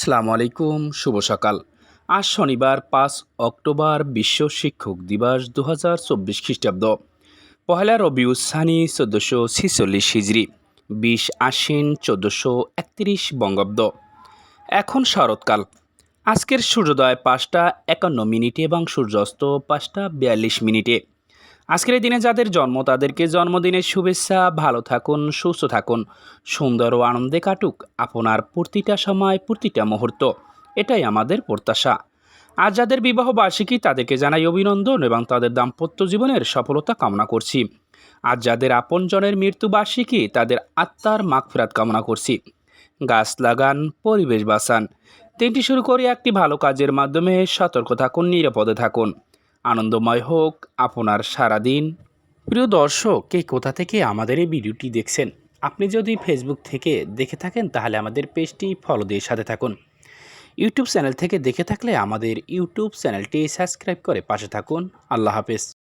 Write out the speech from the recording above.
সালামু আলাইকুম, শুভ সকাল। আজ শনিবার, পাঁচ অক্টোবর, বিশ্ব শিক্ষক দিবস দু হাজার চব্বিশ খ্রিস্টাব্দ। পহেলা রবিউস সানি চোদ্দোশো ছিচল্লিশ হিজড়ি, বিশ আশ্বিন চোদ্দোশো একত্রিশ বঙ্গাব্দ। এখন শরৎকাল। আজকের সূর্যোদয় পাঁচটা একান্ন মিনিটে এবং সূর্যাস্ত পাঁচটা বিয়াল্লিশ মিনিটে। আজকের দিনে যাদের জন্ম, তাদেরকে জন্মদিনের শুভেচ্ছা। ভালো থাকুন, সুস্থ থাকুন। সুন্দর ও আনন্দে কাটুক আপনার প্রতিটা সময়, প্রতিটা মুহূর্ত। এটাই আমাদের প্রত্যাশা। আজ যাদের বিবাহ বার্ষিকী, তাদেরকে জানাই অভিনন্দন এবং তাদের দাম্পত্য জীবনের সফলতা কামনা করছি। আজ যাদের আপনজনের মৃত্যু বার্ষিকী, তাদের আত্মার মাগফিরাত কামনা করছি। গাছ লাগান, পরিবেশ বাঁচান। দিনটি শুরু করে একটি ভালো কাজের মাধ্যমে। সতর্ক থাকুন, নিরাপদে থাকুন। আনন্দময় হোক আপনার সারাদিন। প্রিয় দর্শক, কে কোথা থেকে আমাদের এই ভিডিওটি দেখছেন? আপনি যদি ফেসবুক থেকে দেখে থাকেন, তাহলে আমাদের পেজটি ফলো দিয়ে সাথে থাকুন। ইউটিউব চ্যানেল থেকে দেখে থাকলে আমাদের ইউটিউব চ্যানেলটি সাবস্ক্রাইব করে পাশে থাকুন। আল্লাহ হাফেজ।